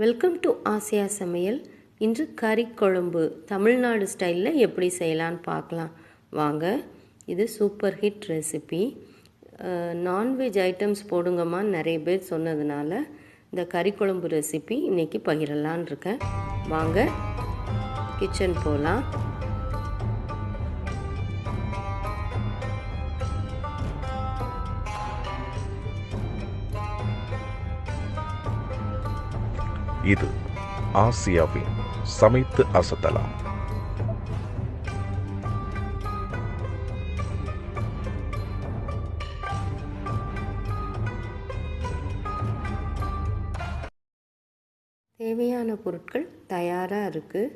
Welcome to Asia சமையல். இன்று கறி குழம்பு. தமிழ்நாடு ஸ்டைலில் எப்படி செய்யலான்னு பார்க்கலாம். வாங்க இது super hit recipe non veg items போடுங்கம்மான்னு நிறைய பேர் சொன்னதுனால இந்த கறி குழம்பு ரெசிபி இன்றைக்கி பகிரலான் இருக்கேன். வாங்க கிச்சன் போகலாம் இது ஆசியாவின் சமைத்து அசத்தலாம். தேவையான பொருட்கள் தயாராக இருக்குது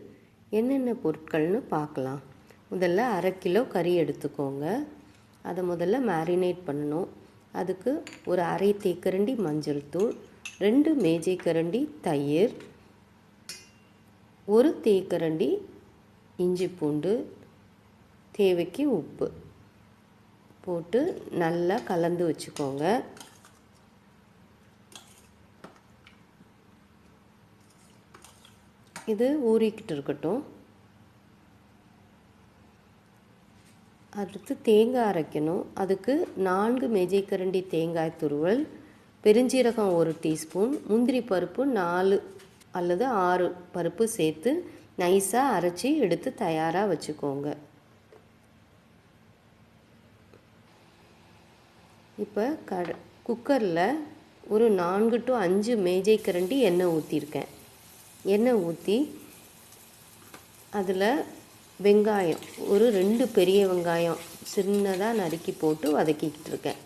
என்னென்ன பொருட்கள்னு பார்க்கலாம். முதல்ல அரை கிலோ கறி எடுத்துக்கோங்க. அதை முதல்ல மேரினேட் பண்ணணும். அதுக்கு ஒரு அரை தேக்கரண்டி மஞ்சள் தூள் ரெண்டு மேஜை கரண்டி தயிர் ஒரு தேக்கரண்டி இஞ்சி பூண்டு தேவைக்கு உப்பு போட்டு நல்லா கலந்து வச்சுக்கோங்க. இது ஊறிக்கிட்டு இருக்கட்டும். அடுத்து தேங்காய் அரைக்கணும். அதுக்கு நான்கு மேஜை கரண்டி தேங்காய் துருவல் பெருஞ்சீரகம் ஒரு டீஸ்பூன் முந்திரி பருப்பு நாலு அல்லது ஆறு பருப்பு சேர்த்து நைஸாக அரைச்சி எடுத்து தயாராக வச்சுக்கோங்க. இப்போ க குக்கரில் ஒரு நான்கு டு அஞ்சு மேஜை கரண்டி எண்ணெய் ஊற்றிருக்கேன் எண்ணெய் ஊற்றி அதில் வெங்காயம் ஒரு ரெண்டு பெரிய வெங்காயம் சின்னதாக நறுக்கி போட்டு வதக்கிக்கிட்டு இருக்கேன்.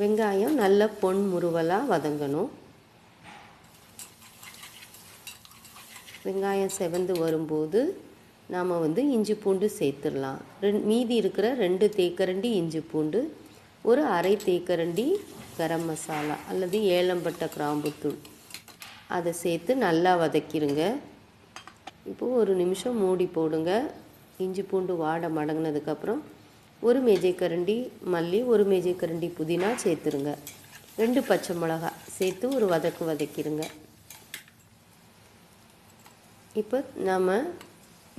வெங்காயம் நல்ல பொன் முருவலாக வதங்கணும். வெங்காயம் செவந்து வரும்போது நாம் வந்து இஞ்சி பூண்டு சேர்த்துடலாம். ரெண் மீதி இருக்கிற ரெண்டு தேக்கரண்டி இஞ்சி பூண்டு ஒரு அரை தேக்கரண்டி கரம் மசாலா அல்லது ஏலம்பட்டை கிராம்புத்தூள் அதை சேர்த்து நல்லா வதக்கிடுங்க இப்போது ஒரு நிமிஷம் மூடி போடுங்க. இஞ்சி பூண்டு வாடை மடங்கினதுக்கப்புறம் ஒரு மேஜைக்கரண்டி மல்லி ஒரு மேஜைக்கரண்டி புதினா சேர்த்துருங்க. ரெண்டு பச்சை மிளகா சேர்த்து ஒரு வதக்கு வதக்கிடுங்க இப்போ நாம்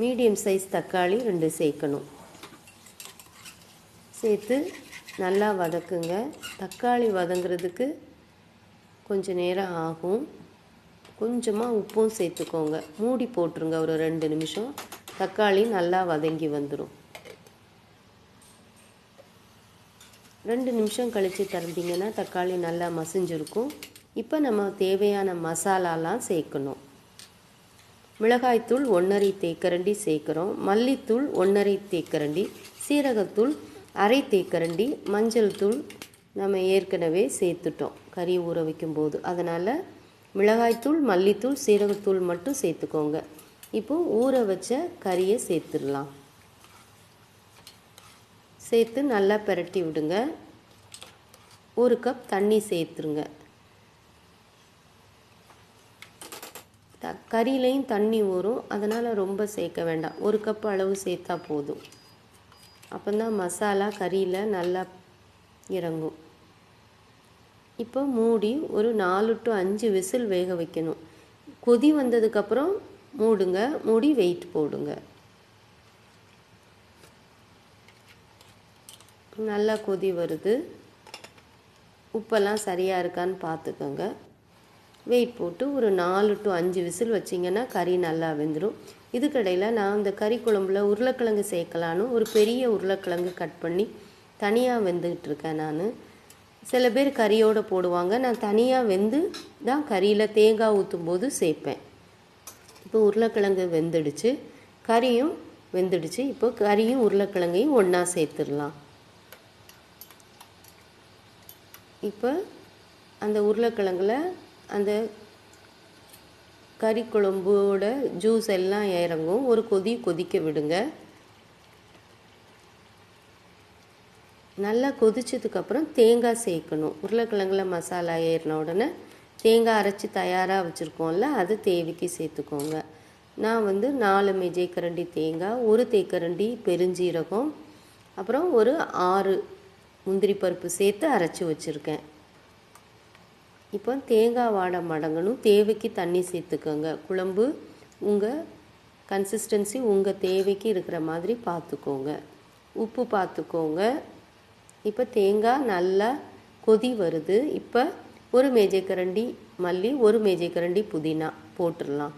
மீடியம் சைஸ் தக்காளி ரெண்டு சேர்க்கணும். சேர்த்து நல்லா வதக்குங்க. தக்காளி வதங்குறதுக்கு கொஞ்சம் நேரம் ஆகும். கொஞ்சமாக உப்பும் சேர்த்துக்கோங்க. மூடி போட்டுருங்க ஒரு ரெண்டு நிமிஷம். தக்காளி நல்லா வதங்கி வந்துடும் ரெண்டு நிமிஷம் கழித்து திறந்தீங்கன்னா தக்காளி நல்லா மசிஞ்சிருக்கும். இப்போ நம்ம தேவையான மசாலாலாம் சேர்க்கணும். மிளகாய்த்தூள் ஒன்றரை தேக்கரண்டி சேர்க்குறோம். மல்லித்தூள் ஒன்றரை தேக்கரண்டி சீரகத்தூள் அரை தேக்கரண்டி மஞ்சள் தூள் நம்ம ஏற்கனவே சேர்த்துட்டோம். கறி ஊற வைக்கும்போது. அதனால் மிளகாய்த்தூள் மல்லித்தூள் சீரகத்தூள் மட்டும் சேர்த்துக்கோங்க. இப்போது ஊற வச்ச கறியை சேர்த்துடலாம். சேர்த்து நல்லா பிரட்டி விடுங்க. ஒரு கப் தண்ணி சேர்த்துருங்க. த கறியிலையும் தண்ணி ஊறும். அதனால் ரொம்ப சேர்க்க வேண்டாம். ஒரு கப் அளவு சேர்த்தா போதும். அப்போதான் மசாலா கறியில் நல்லா இறங்கும். இப்போ மூடி ஒரு நாலு டு அஞ்சு விசில் வேக வைக்கணும். கொதி வந்ததுக்கப்புறம் மூடுங்க. மூடி வெயிட் போடுங்க. நல்லா கொதி வருது. உப்பெல்லாம் சரியாக இருக்கான்னு பார்த்துக்கோங்க. வெயிட் போட்டு ஒரு நாலு டு அஞ்சு விசில் வச்சிங்கன்னா கறி நல்லா வெந்துடும் இதுக்கடையில் நான் இந்த கறி குழம்புல உருளைக்கிழங்கு சேர்க்கலான்னு ஒரு பெரிய உருளைக்கிழங்கு கட் பண்ணி தனியாக வெந்துக்கிட்டு இருக்கேன் நான். சில பேர் கறியோடு போடுவாங்க. நான் தனியாக வெந்து தான் கறியில் தேங்காய் ஊற்றும் போது சேர்ப்பேன். இப்போ உருளைக்கிழங்கு வெந்துடுச்சு. கறியும் வெந்துடுச்சு. இப்போ கறியும் உருளைக்கிழங்கையும் ஒன்றா சேர்த்துடலாம். இப்போ அந்த உருளைக்கிழங்குல அந்த கறி குழம்போட ஜூஸ் எல்லாம் இறங்கும். ஒரு கொதி கொதிக்க விடுங்க. நல்லா கொதிச்சதுக்கப்புறம் தேங்காய் சேர்க்கணும். உருளைக்கிழங்குல மசாலா ஏறின உடனே தேங்காய் அரைச்சி தயாராக வச்சுருக்கோம்ல அது தேவைக்கு சேர்த்துக்கோங்க. நான் வந்து நாலு மேஜை கரண்டி தேங்காய் ஒரு தேக்கரண்டி பெருஞ்சீரகம் அப்புறம் ஒரு ஆறு முந்திரி பருப்பு சேர்த்து அரைச்சி வச்சுருக்கேன். இப்போ தேங்காய் வாடை மடங்கணும். தேவைக்கு தண்ணி சேர்த்துக்கோங்க. குழம்பு உங்கள் கன்சிஸ்டன்சி உங்கள் தேவைக்கு இருக்கிற மாதிரி பார்த்துக்கோங்க. உப்பு பார்த்துக்கோங்க. இப்போ தேங்காய் நல்லா கொதி வருது. இப்போ ஒரு மேஜைக்கரண்டி மல்லி ஒரு மேஜைக்கரண்டி புதினா போட்டுடலாம்.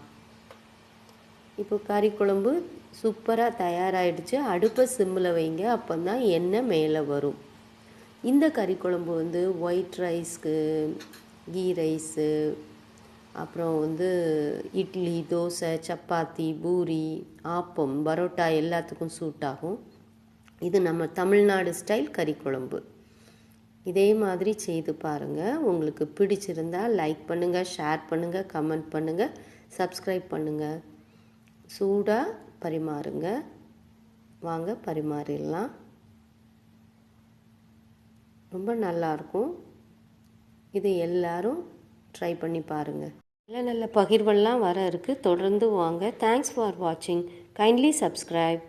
இப்போ கறி குழம்பு சூப்பராக தயாராகிடுச்சு அடுப்பை சிம்மில் வைங்க. அப்போ தான் எண்ணெய் மேலே வரும். இந்த கறி குழம்பு வந்து ஒயிட் ரைஸ்க்கு கீ ரைஸு அப்புறம் வந்து இட்லி தோசை சப்பாத்தி பூரி ஆப்பம் பரோட்டா எல்லாத்துக்கும் சூட் ஆகும். இது நம்ம தமிழ்நாடு ஸ்டைல் கறி குழம்பு. இதே மாதிரி செய்து பாருங்கள் உங்களுக்கு பிடிச்சிருந்தா லைக் பண்ணுங்கள் ஷேர் பண்ணுங்கள் கமெண்ட் பண்ணுங்கள் சப்ஸ்கிரைப் பண்ணுங்கள் சூடாக பரிமாறுங்க. வாங்க பரிமாறிடலாம். ரொம்ப நல்லாயிருக்கும் இது எல்லாரும் ட்ரை பண்ணி பாருங்கள் நல்ல நல்ல பகிர்வெல்லாம் வர இருக்குது தொடர்ந்து வாங்க. தேங்க்ஸ் ஃபார் வாட்சிங் கைண்ட்லி சப்ஸ்கிரைப்